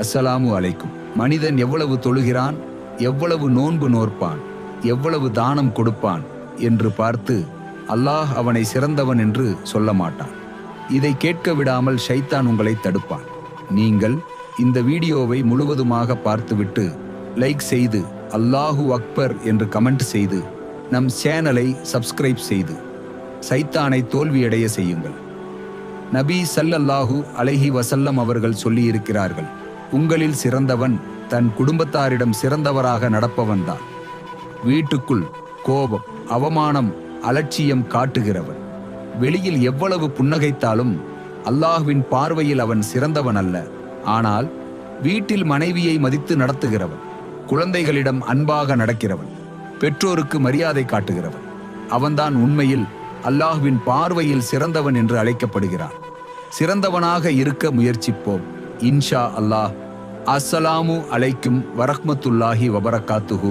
அஸ்ஸலாமு அலைக்கும். மனிதன் எவ்வளவு தொழுகிறான் எவ்வளவு நோன்பு நோற்பான் எவ்வளவு தானம் கொடுப்பான் என்று பார்த்து அல்லாஹ் அவனை சிறந்தவன் என்று சொல்ல மாட்டான். இதை கேட்க விடாமல் ஷைத்தான் உங்களை தடுப்பான். நீங்கள் இந்த வீடியோவை முழுவதுமாக பார்த்துவிட்டு லைக் செய்து அல்லாஹு அக்பர் என்று கமெண்ட் செய்து நம் சேனலை சப்ஸ்கிரைப் செய்து சைத்தானை தோல்வியடைய செய்யுங்கள். நபி சல்லல்லாஹு அலைஹி வசல்லம் அவர்கள் சொல்லியிருக்கிறார்கள் உங்களில் சிறந்தவன் தன் குடும்பத்தாரிடம் சிறந்தவராக நடப்பவன்தான். வீட்டுக்குள் கோபம் அவமானம் அலட்சியம் காட்டுகிறவன். வெளியில் எவ்வளவு புன்னகைத்தாலும் அல்லாஹ்வின் பார்வையில் அவன் சிறந்தவன் அல்ல ஆனால் வீட்டில் மனைவியை மதித்து நடத்துகிறவன் குழந்தைகளிடம் அன்பாக நடக்கிறவன் பெற்றோருக்கு மரியாதை காட்டுகிறவன். அவன்தான் உண்மையில் அல்லாஹ்வின் பார்வையில் சிறந்தவன் என்று அழைக்கப்படுகிறான். சிறந்தவனாக இருக்க முயற்சிப்போம். இன்ஷா அல்லாஹ். அஸ்ஸலாமு அலைக்கும் வரஹ்மத்துல்லாஹி வபரகாத்துஹு.